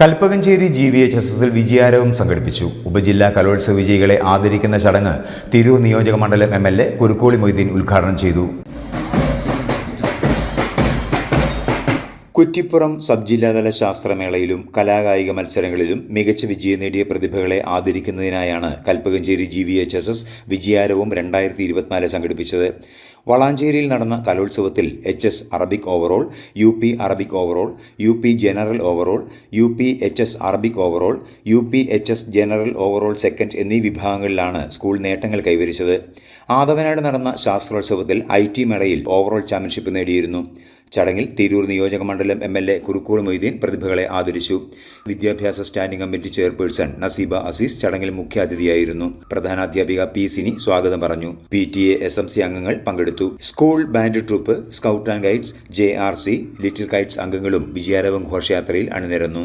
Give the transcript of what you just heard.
Kalpakanchery G V H S എസിൽ വിജയാരവം സംഘടിപ്പിച്ചു. ഉപജില്ലാ കലോത്സവ വിജയികളെ ആദരിക്കുന്ന ചടങ്ങ് തിരൂർ നിയോജക മണ്ഡലം M L A Kurukkoli Moideen ഉദ്ഘാടനം ചെയ്തു. കുറ്റിപ്പുറം സബ് ജില്ലാതല ശാസ്ത്രമേളയിലും കലാകായിക മത്സരങ്ങളിലും മികച്ച വിജയം നേടിയ പ്രതിഭകളെ ആദരിക്കുന്നതിനായാണ് Kalpakanchery G V H S S വിജയാരവും രണ്ടായിരത്തി ഇരുപത്തിനാല് സംഘടിപ്പിച്ചത്. വളാഞ്ചേരിയിൽ നടന്ന കലോത്സവത്തിൽ H S Arabic overall U P Arabic overall U P general overall U P H S Arabic overall U P H S general overall second എന്നീ വിഭാഗങ്ങളിലാണ് school നേട്ടങ്ങൾ കൈവരിച്ചത്. ആദവനാട് നടന്ന ശാസ്ത്രോത്സവത്തിൽ ഐ ടി മേളയിൽ ഓവറോൾ ചാമ്പ്യൻഷിപ്പ് നേടിയിരുന്നു. ചടങ്ങിൽ തിരൂർ നിയോജക മണ്ഡലം M L A Kurukkoor Moideen പ്രതിഭകളെ ആദരിച്ചു. വിദ്യാഭ്യാസ standing committee chairperson Naseeba Azeez ചടങ്ങിൽ മുഖ്യാതിഥിയായിരുന്നു. പ്രധാനാധ്യാപിക പി സിനി സ്വാഗതം പറഞ്ഞു. P T A S M C അംഗങ്ങൾ പങ്കെടുത്തു school band troupe scout and guides J R C little kites അംഗങ്ങളും വിജയാരവം ഘോഷയാത്രയിൽ അണിനിരന്നു.